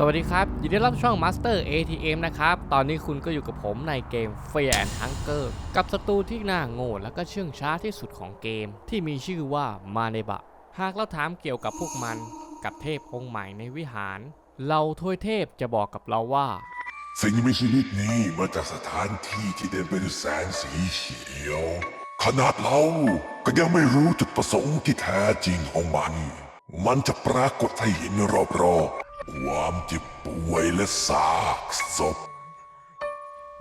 สวัสดีครับ ยินดีต้อนรับช่อง Master ATM นะครับ ตอนนี้คุณก็อยู่กับผมในเกม Fear and Hunger กับศัตรูที่น่าโง่และก็เชื่องช้าที่สุดของเกม ที่มีชื่อว่ามาเนบะ หากเราถามเกี่ยวกับพวกมันกับเทพองค์ใหม่ในวิหาร เราทวยเทพจะบอกกับเราว่า สิ่งมีชีวิตนี้มาจากสถานที่ที่เต็มไปด้วยแสงสีเขียว ขนาดเราก็ยังไม่รู้จุดประสงค์ที่แท้จริงของมัน มันจะปรากฏให้เห็นรอบๆ ความเจ็บป่วยและซากศพ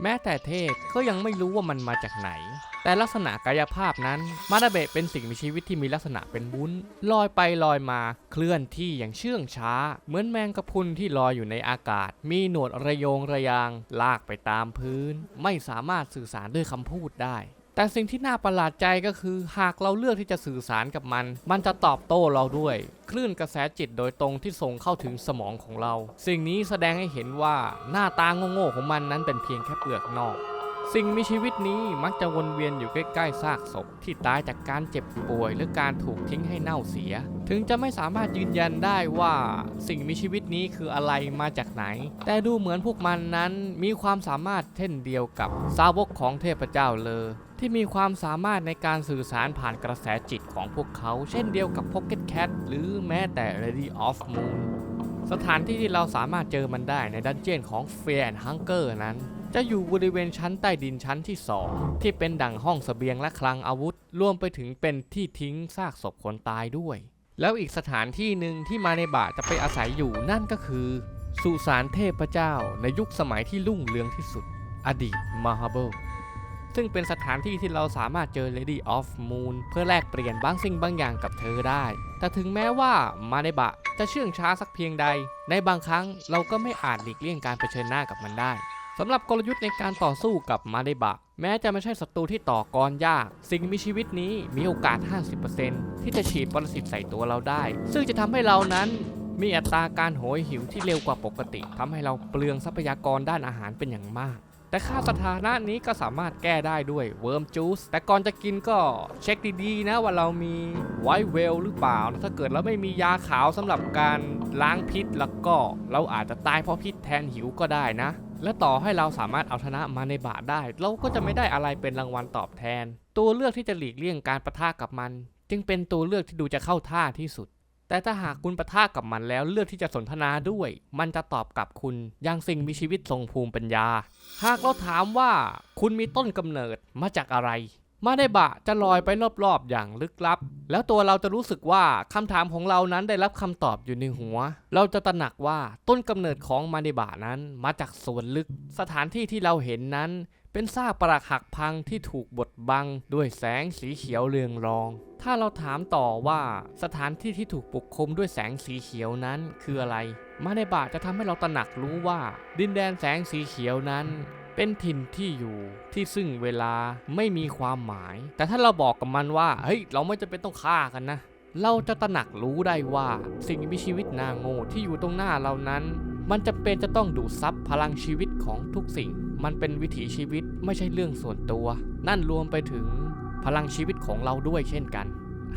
แม้แต่เทพก็ยังไม่รู้ว่ามันมาจากไหน แต่ลักษณะกายภาพนั้น มาดาเบะเป็นสิ่งมีชีวิตที่มีลักษณะเป็นวุ้น ลอยไปลอยมาเคลื่อนที่อย่างเชื่องช้า เหมือนแมงกะพรุนที่ลอยอยู่ในอากาศ มีหนวดระโยงระยาง ลากไปตามพื้น ไม่สามารถสื่อสารด้วยคำพูดได้ แต่สิ่งที่น่าประหลาดใจก็คือหากเราเลือกที่จะสื่อสารกับมัน มันจะตอบโต้เราด้วย คลื่นกระแสจิตโดยตรงที่ส่งเข้าถึงสมองของเรา สิ่งนี้แสดงให้เห็นว่าหน้าตาโง่ๆของมันนั้นเป็นเพียงแค่เปลือกนอก สิ่งมีชีวิตนี้มักจะวนเวียนอยู่ใกล้ๆซากศพที่ตายจากการเจ็บป่วย หรือการถูกทิ้งให้เน่าเสีย ถึงจะไม่สามารถยืนยันได้ว่าสิ่งมีชีวิตนี้คืออะไรมาจากไหน แต่ดูเหมือนพวกมันนั้นมีความสามารถเช่นเดียวกับสาวกของเทพเจ้าเลอที่มีความสามารถในการสื่อสารผ่านกระแสจิตของพวกเขา เช่นเดียวกับ Pocket Cat หรือแม้แต่ Lady of Moon สถานที่ที่เราสามารถเจอมันได้ในดันเจียนของ Fear and Hunger นั้น จะอยู่บริเวณชั้นใต้ดินชั้นที่ 2 ที่เป็นดั่งห้องเสบียงและคลังอาวุธ รวมไปถึงเป็นที่ทิ้งซากศพคนตายด้วย แล้วอีกสถานที่หนึ่งที่มาในบาจะไปอาศัยอยู่นั่นก็คือสุสานเทพเจ้าในยุคสมัยที่รุ่งเรืองที่สุด อดีตมาฮาเบิลซึ่งเป็นสถานที่ที่เราสามารถเจอ Lady of Moon เพื่อแลกเปลี่ยนบางสิ่งบางอย่างกับเธอได้ แต่ถึงแม้ว่ามาในบะจะเชื่องช้าสักเพียงใด ในบางครั้งเราก็ไม่อาจหลีกเลี่ยงการเผชิญหน้ากับมันได้ สำหรับกลยุทธ์ในการต่อสู้กับมาในบะ แม้จะไม่ใช่ศัตรูที่ต่อกรยาก สิ่งมีชีวิตนี้มีโอกาส 50%ที่จะฉีดปรสิตใส่ตัวเราได้ ซึ่งจะทำให้เรานั้นมีอัตราการโหยหิวที่เร็วกว่าปกติทำให้เราเปลืองทรัพยากรด้านอาหารเป็นอย่างมาก แต่ค่าสถานะนี้ก็สามารถแก้ได้ด้วยเวิร์มจูสแต่ก่อนจะกินก็เช็คดีๆนะว่าเรามีไวท์เวลหรือเปล่า ถ้าเกิดเราไม่มียาขาวสำหรับการล้างพิษแล้วก็เราอาจจะตายเพราะพิษแทนหิวก็ได้นะ และต่อให้เราสามารถเอาชนะมาในบาทได้ เราก็จะไม่ได้อะไรเป็นรางวัลตอบแทน ตัวเลือกที่จะหลีกเลี่ยงการประทะกับมัน จึงเป็นตัวเลือกที่ดูจะเข้าท่าที่สุด แต่ถ้าหากคุณประทะกับมันแล้วเลือกที่จะสนทนาด้วย มันจะตอบกลับคุณอย่างสิ่งมีชีวิตทรงภูมิปัญญา หากเราถามว่าคุณมีต้นกำเนิดมาจากอะไร มาได้บะจะลอยไปรอบๆอย่างลึกลับ แล้วตัวเราจะรู้สึกว่าคำถามของเรานั้นได้รับคำตอบอยู่ในหัว เราจะตระหนักว่าต้นกำเนิดของมาเดบะนั้นมาจากส่วนลึก สถานที่ที่เราเห็นนั้น เป็นซากปรักหักพังที่ถูกบดบัง ด้วยแสงสีเขียวเรืองรอง ถ้าเราถามต่อว่าสถานที่ที่ถูกปกคลุมด้วยแสงสีเขียวนั้นคืออะไร มาในบาจะทำให้เราตระหนักรู้ว่า ดินแดนแสงสีเขียวนั้น เป็นถิ่นที่อยู่ที่ซึ่งเวลาไม่มีความหมาย แต่ถ้าเราบอกกับมันว่าเฮ้ยเราไม่จำเป็นต้องฆ่ากันนะ เราจะตระหนักรู้ได้ว่าสิ่งมีชีวิตนาโง่ที่อยู่ตรงหน้าเรานั้น มันจะเป็นจะต้องดูดซับพลังชีวิตของทุกสิ่ง มันเป็นวิถีชีวิตไม่ใช่เรื่องส่วนตัว นั่นรวมไปถึงพลังชีวิตของเราด้วยเช่นกัน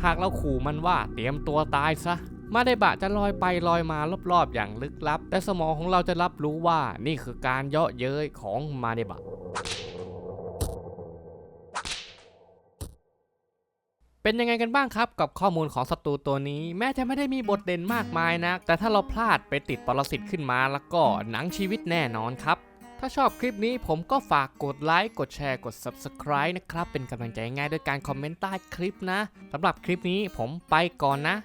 หากเราขู่มันว่าเตรียมตัวตายซะ มาไดบะจะลอยไปลอยมารอบๆอย่างลึกลับ แต่สมองของเราจะรับรู้ว่านี่คือการเยาะเย้ยของมาเดบะเป็นยังไงกันบ้างครับกับข้อมูลของศัตรูตัวนี้ แม้จะไม่ได้มีบทเด่นมากมายนะแต่ถ้าเราพลาดไปติดปรสิตขึ้นมาแล้วก็หนังชีวิตแน่นอนครับ ถ้าชอบคลิปนี้ผมก็ฝากกดไลค์กดแชร์กด Subscribe นะครับ เป็นกำลังใจง่ายด้วยการคอมเมนต์ใต้คลิปนะสำหรับคลิปนี้ผมไปก่อนนะ